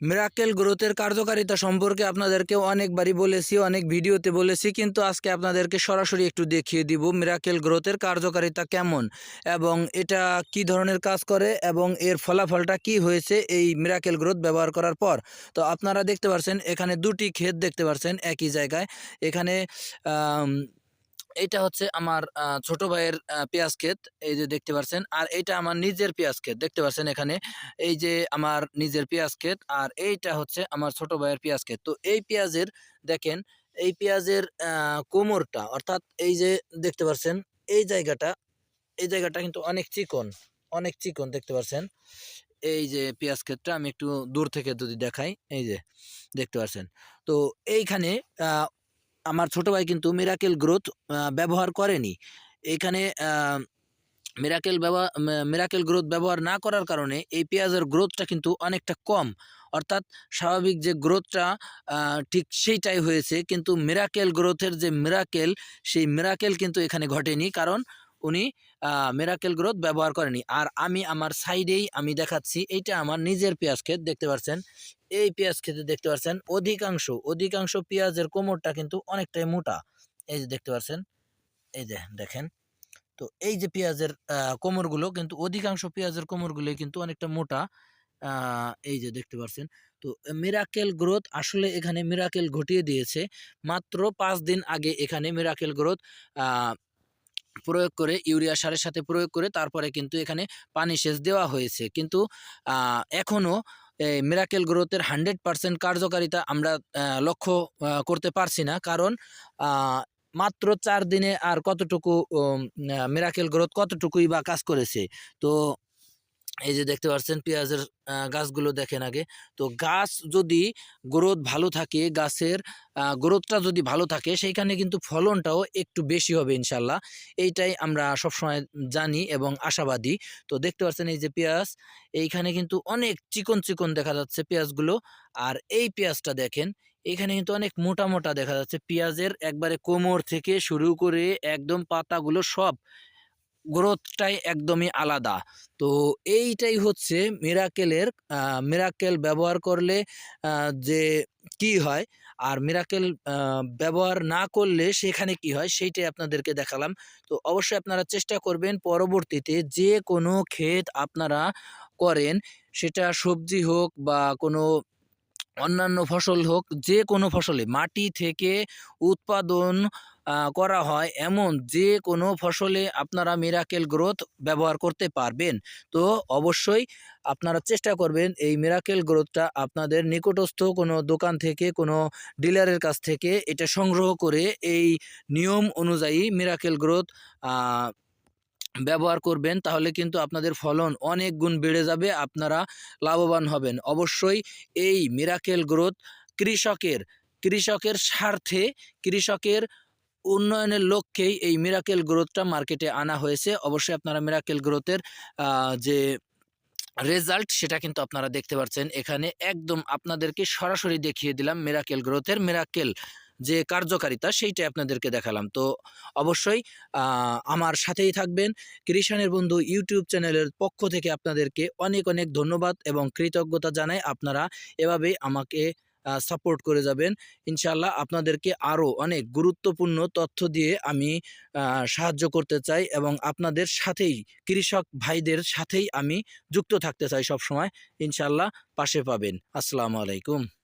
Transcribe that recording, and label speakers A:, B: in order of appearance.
A: Miracle গ্রোথের কার্যকারিতা সম্পর্কে আপনাদেরকে অনেকবারই বলেছি, অনেক ভিডিওতে বলেছি, কিন্তু আজকে আপনাদেরকে সরাসরি একটু দেখিয়ে দিব মিরাকেল গ্রোথের কার্যকারিতা কেমন এবং এটা কি ধরনের কাজ করে এবং এর ফলাফলটা কি হয়েছে এই মিরাকেল গ্রোথ ব্যবহার করার পর। তো আপনারা দেখতে পাচ্ছেন এখানে দুটি ক্ষেত দেখতে পাচ্ছেন একই জায়গায়। এখানে এইটা হচ্ছে আমার ছোট ভাইয়ের পেঁয়াজ ক্ষেত। এই যে দেখতে পাচ্ছেন আর এইটা আমার নিজের পেঁয়াজ ক্ষেত। দেখতে পাচ্ছেন এখানে? এই যে আমার নিজের পেঁয়াজ ক্ষেত। আর এইটা হচ্ছে আমার ছোট ভাইয়ের পেঁয়াজ ক্ষেত। তো এই পেঁয়াজের, দেখেন, এই পেঁয়াজের কোমরটা, অর্থাৎ এই যে দেখতে পাচ্ছেন এই জায়গাটা এই জায়গাটা কিন্তু অনেক চিকন অনেক চিকন দেখতে পাচ্ছেন এই যে পেঁয়াজ ক্ষেতটা আমি একটু দূর থেকে যদি দেখাই, এই যে দেখতে পাচ্ছেন তো এইখানে আমার ছোট ভাই কিন্তু মিরাকেল গ্রোথ ব্যবহার করেনি। এখানে মিরাকেল ব্যবহার মিরাকেল গ্রোথ ব্যবহার না করার কারণে এই পেঁয়াজের গ্রোথটা কিন্তু অনেকটা কম। অর্থাৎ স্বাভাবিক যে গ্রোথটা ঠিক সেইটাই হয়েছে। কিন্তু মিরাকেল গ্রোথের যে মিরাকেল সেই মিরাকেল কিন্তু এখানে ঘটেনি। কারণ উনি মিরাকেল গ্রোথ ব্যবহার করেনি। আর আমি আমার সাইডেই আমি দেখাচ্ছি, এইটা আমার নিজের পেঁয়াজ ক্ষেত, দেখতে পাচ্ছেন এই পেঁয়াজ খেতে দেখতে পাচ্ছেন অধিকাংশ অধিকাংশ পেঁয়াজের কোমরটা কিন্তু অনেকটাই মোটা। এই যে দেখতে পাচ্ছেন এই যে দেখেন। তো এই যে পেঁয়াজের কোমরগুলো কিন্তু অধিকাংশ পেঁয়াজের কোমরগুলো কিন্তু অনেকটা মোটা। এই যে দেখতে পাচ্ছেন তো মিরাকেল গ্রোথ আসলে এখানে মিরাকেল ঘটিয়ে দিয়েছে। মাত্র পাঁচ দিন আগে এখানে মিরাকেল গ্রোথ প্রয়োগ করে, ইউরিয়া সারের সাথে প্রয়োগ করে তারপরে কিন্তু এখানে পানি সেচ দেওয়া হয়েছে। কিন্তু এখনও এখনও এই মিরাকেল গ্রোথের হান্ড্রেড পার্সেন্ট কার্যকারিতা আমরা লক্ষ্য করতে পারছি না। কারণ মাত্র চার দিনে আর কতটুকু মিরাকেল গ্রোথ কতটুকুই বা কাজ করেছে? তো এই যে দেখতে পাচ্ছেন পেঁয়াজের গাছগুলো দেখেন আগে। তো গাছ যদি গ্রোথ ভালো থাকে, গাছের গ্রোথটা যদি ভালো থাকে, সেইখানে কিন্তু ফলনটাও একটু বেশি হবে ইনশাল্লাহ। এইটাই আমরা সবসময় জানি এবং আশাবাদী। তো দেখতে পাচ্ছেন এই যে পেঁয়াজ, এইখানে কিন্তু অনেক চিকন চিকন দেখা যাচ্ছে পেঁয়াজগুলো। আর এই পেঁয়াজটা দেখেন এখানে কিন্তু অনেক মোটা মোটা দেখা যাচ্ছে। পেঁয়াজের একবারে কোমর থেকে শুরু করে একদম পাতাগুলো সব গ্রোথটাই একদমই আলাদা। তো এইটাই হচ্ছে মিরাকেলের মিরাকেল ব্যবহার করলে যে কি হয়, আর মিরাকেল ব্যবহার না করলে সেখানে কি হয়, সেইটাই আপনাদেরকে দেখালাম। তো অবশ্যই আপনারা চেষ্টা করবেন পরবর্তীতে যে কোনো ক্ষেত আপনারা করেন, সেটা সবজি হোক বা কোনো অন্যান্য ফসল হোক, যে কোনো ফসলে মাটি থেকে উৎপাদন করা হয় এমন যে কোনো ফসলে আপনারা মিরাকেল গ্রোথ ব্যবহার করতে পারবেন। তো অবশ্যই আপনারা চেষ্টা করবেন এই মিরাকেল গ্রোথটা আপনাদের নিকটস্থ কোনো দোকান থেকে, কোনো ডিলারের কাছ থেকে এটা সংগ্রহ করে এই নিয়ম অনুযায়ী মিরাকেল গ্রোথ ব্যবহার করবেন। তাহলে কিন্তু আপনাদের ফলন অনেক গুণ বেড়ে যাবে, আপনারা লাভবান হবেন। অবশ্যই এই মিরাকেল গ্রোথ কৃষকের কৃষকের স্বার্থে, কৃষকের উন্নয়নের লক্ষ্যেই এই মিরাকেল গ্রোথটা মার্কেটে আনা হয়েছে। অবশ্যই আপনারা মিরাকেল গ্রোথের যে রেজাল্ট সেটা কিন্তু আপনারা দেখতে পাচ্ছেন। এখানে একদম আপনাদেরকে সরাসরি দেখিয়ে দিলাম মিরাকেল গ্রোথের মিরাকেল যে কার্যকারিতা, সেইটাই আপনাদেরকে দেখালাম। তো অবশ্যই আমার সাথেই থাকবেন। কৃষাণের বন্ধু ইউটিউব চ্যানেলের পক্ষ থেকে আপনাদেরকে অনেক অনেক ধন্যবাদ এবং কৃতজ্ঞতা জানাই। আপনারা এভাবেই আমাকে সাপোর্ট করে যাবেন। ইনশাল্লাহ আপনাদেরকে আরও অনেক গুরুত্বপূর্ণ তথ্য দিয়ে আমি সাহায্য করতে চাই এবং আপনাদের সাথেই, কৃষক ভাইদের সাথেই আমি যুক্ত থাকতে চাই সবসময়। ইনশাল্লাহ পাশে পাবেন। আসসালামু আলাইকুম।